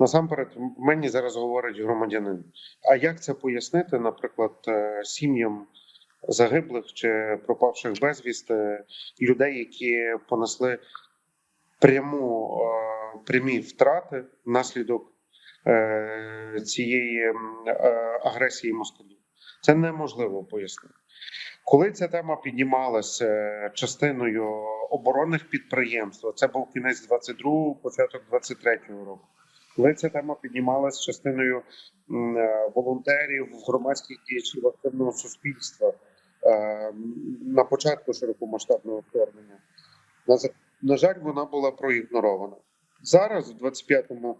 Насамперед, мені зараз говорить громадянин. А як це пояснити, наприклад, е, сім'ям загиблих чи пропавших безвісти людей, які понесли пряму е, прямі втрати внаслідок е, цієї е, агресії москалів? Це неможливо пояснити. Коли ця тема піднімалася е, частиною оборонних підприємств, це був кінець 22-го, початок 23-го року. Коли ця тема піднімалася частиною е, волонтерів, громадських діячів активного суспільства е, на початку широкомасштабного вторгнення, на, жаль, вона була проігнорована. Зараз, у 25-му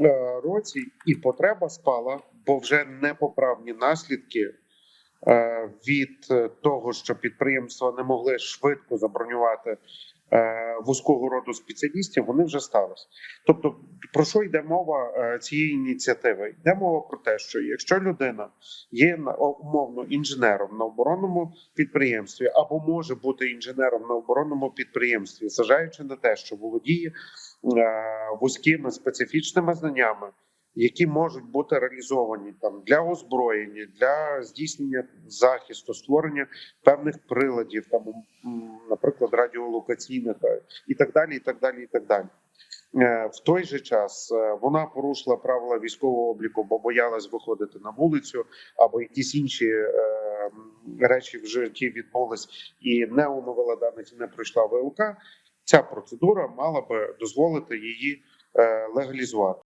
е, році, і потреба спала, бо вже непоправні наслідки від того, що підприємства не могли швидко забронювати вузького роду спеціалістів, вони вже сталися. Тобто, про що йде мова е, цієї ініціативи? Йде мова про те, що якщо людина є умовно інженером на оборонному підприємстві або може бути інженером на оборонному підприємстві, зважаючи на те, що володіє е, вузькими специфічними знаннями, які можуть бути реалізовані там для озброєння, для здійснення захисту, створення певних приладів, там, наприклад, радіолокаційних е, і так далі, і так далі, і так далі. Е, В той же час е, вона порушила правила військового обліку, бо боялась виходити на вулицю, або якісь інші е, речі в житті відбулись і не оновила даних не пройшла ВЛК. Ця процедура мала би дозволити її легалізувати.